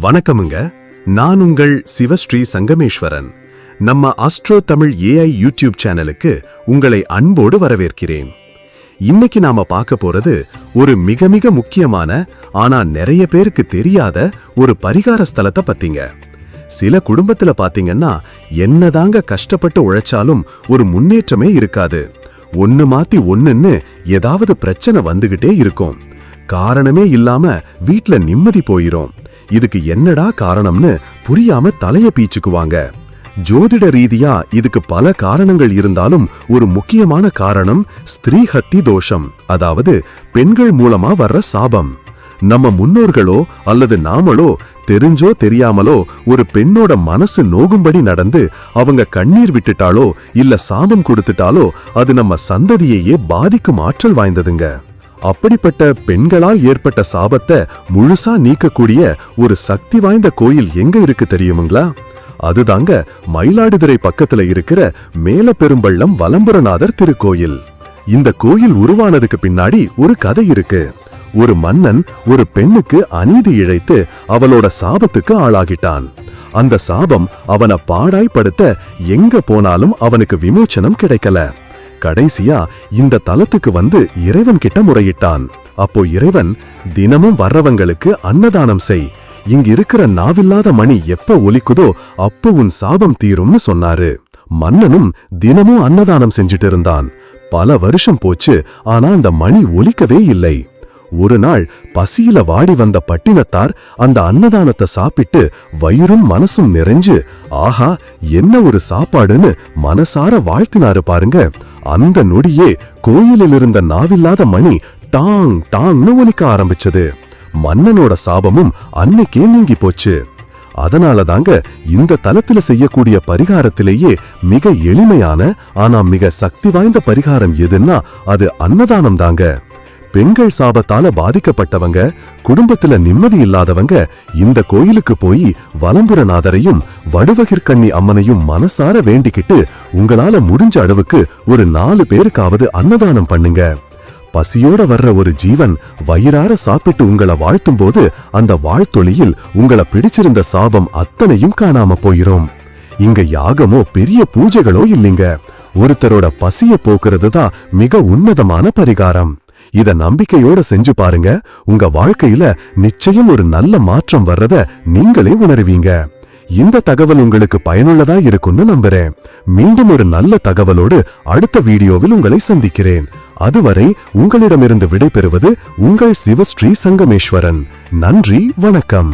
வணக்கமுங்க. நான் உங்கள் சிவஸ்ரீ சங்கமேஸ்வரன். நம்ம அஸ்ட்ரோ தமிழ் ஏஐ யூடியூப் சேனலுக்கு உங்களை அன்போடு வரவேற்கிறேன். இன்னைக்கு நாம பார்க்க போறது ஒரு மிக மிக முக்கியமான ஆனா நிறைய பேருக்கு தெரியாத ஒரு பரிகார ஸ்தலத்தை பத்திங்க. சில குடும்பத்துல பாத்தீங்கன்னா என்னதாங்க கஷ்டப்பட்டு உழைச்சாலும் ஒரு முன்னேற்றமே இருக்காது. ஒண்ணு மாத்தி ஒன்னுன்னு ஏதாவது பிரச்சனை வந்துகிட்டே இருக்கும். காரணமே இல்லாம வீட்ல நிம்மதி போயிரும். இதுக்கு என்னடா காரணம்னு புரியாம தலைய பீச்சுக்குவாங்க. ஜோதிட ரீதியா இதுக்கு பல காரணங்கள் இருந்தாலும் ஒரு முக்கியமான காரணம் ஸ்திரீ ஹத்தி தோஷம் அதாவது பெண்கள் மூலமா வர்ற சாபம். நம்ம முன்னோர்களோ அல்லது நாமளோ தெரிஞ்சோ தெரியாமலோ ஒரு பெண்ணோட மனசு நோகும்படி நடந்து அவங்க கண்ணீர் விட்டுட்டாலோ இல்ல சாபம் கொடுத்துட்டாலோ அது நம்ம சந்ததியையே பாதிக்கும் ஆற்றல் வாய்ந்ததுங்க. அப்படிப்பட்ட பெண்களால் ஏற்பட்ட சாபத்தை முழுசா நீக்கக்கூடிய ஒரு சக்தி வாய்ந்த கோயில் எங்க இருக்கு தெரியுமுங்களா? அதுதாங்க மயிலாடுதுறை பக்கத்துல இருக்கிற மேலப்பெரும்பள்ளம் வலம்புரநாதர் திருக்கோயில். இந்த கோயில் உருவானதுக்கு பின்னாடி ஒரு கதை இருக்கு. ஒரு மன்னன் ஒரு பெண்ணுக்கு அநீதி இழைத்து அவளோட சாபத்துக்கு ஆளாகிட்டான். அந்த சாபம் அவனை பாடாய்படுத்த எங்க போனாலும் அவனுக்கு விமோச்சனம் கிடைக்கல. கடைசியா இந்த தலத்துக்கு வந்து இறைவன் கிட்ட முறையிட்டான். அப்போ இறைவன் தினமும் வர்றவங்களுக்கு அன்னதானம் செய். இங்க இருக்கிற நாவில்லாத மணி எப்ப ஒலிக்குதோ அப்போ உன் சாபம் தீரும்னு சொன்னாரு. மன்னனும் தினமும் அன்னதானம் செஞ்சுட்டு இருந்தான். பல வருஷம் போச்சு ஆனா அந்த மணி ஒலிக்கவே இல்லை. ஒரு நாள் பசியில வாடி வந்த பட்டினத்தார் அந்த அன்னதானத்தை சாப்பிட்டு வயிறும் மனசும் நிறைஞ்சு ஆஹா என்ன ஒரு சாப்பாடுன்னு மனசார வாழ்த்தினாரு பாருங்க. அந்த நொடியே கோயிலில் இருந்த நாவில்லாத மணி டாங் டாங்னு ஒலிக்க ஆரம்பிச்சது. மன்னனோட சாபமும் அன்னைக்கே நீங்கி போச்சு. அதனால தாங்க இந்த தலத்துல செய்யக்கூடிய பரிகாரத்திலேயே மிக எளிமையான ஆனா மிக சக்தி வாய்ந்த பரிகாரம் எதுன்னா அது அன்னதானம் தாங்க பெண்கள் சாபத்தால பாதிக்கப்பட்டவங்க குடும்பத்துல நிம்மதி இல்லாதவங்க இந்த கோயிலுக்கு போய் வலம்புரநாதரையும் வடுவகிர்கண்ணி அம்மனையும் மனசார வேண்டிக்கிட்டு உங்களால முடிஞ்ச அளவுக்கு ஒரு நாலு பேருக்காவது அன்னதானம் பண்ணுங்க. பசியோட வர்ற ஒரு ஜீவன் வயிறார சாப்பிட்டு உங்களை வாழ்த்தும் போது அந்த வாழ்த்தொழியில் உங்களை பிடிச்சிருந்த சாபம் அத்தனையும் காணாம போயிரும். இங்க யாகமோ பெரிய பூஜைகளோ இல்லைங்க. ஒருத்தரோட பசிய போக்குறது தான் மிக உன்னதமான பரிகாரம். இத நம்பிக்கையோட செஞ்சு பாருங்க. உங்க வாழ்க்கையில நிச்சயம் ஒரு நல்ல மாற்றம் வர்றத நீங்களே உணருவீங்க. இந்த தகவல் உங்களுக்கு பயனுள்ளதா இருக்கும்னு நம்புறேன். மீண்டும் ஒரு நல்ல தகவலோடு அடுத்த வீடியோவில் உங்களை சந்திக்கிறேன். அதுவரை உங்களிடமிருந்து விடைபெறுவது உங்கள் சிவஸ்ரீ சங்கமேஸ்வரன். நன்றி வணக்கம்.